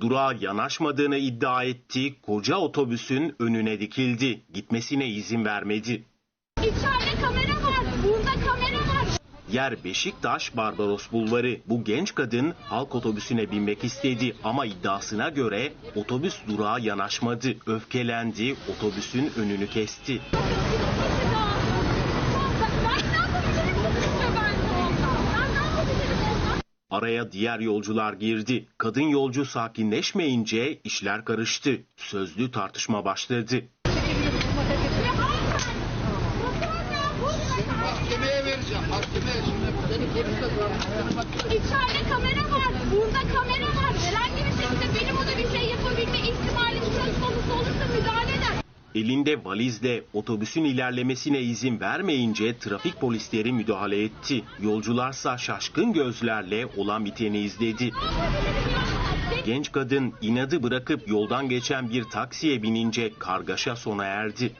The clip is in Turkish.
Durağa yanaşmadığını iddia etti, koca otobüsün önüne dikildi. Gitmesine izin vermedi. İçeride kamera var. Burada kamera var. Yer Beşiktaş Barbaros Bulvarı. Bu genç kadın halk otobüsüne binmek istedi ama iddiasına göre otobüs durağa yanaşmadı. Öfkelendi, otobüsün önünü kesti. Araya diğer yolcular girdi. Kadın yolcu sakinleşmeyince işler karıştı. Sözlü tartışma başladı. Mahkemeye vereceğim. Mahkemeye şimdi seni polise mahkemeye İçeride kamera var. Burada kamera var. Herhangi bir şekilde benim ona bir şey yapabilme ihtimalim söz konusu olursa müdahale eder. Elinde valizle otobüsün ilerlemesine izin vermeyince trafik polisleri müdahale etti. Yolcularsa şaşkın gözlerle olan biteni izledi. Genç kadın inadı bırakıp yoldan geçen bir taksiye binince kargaşa sona erdi.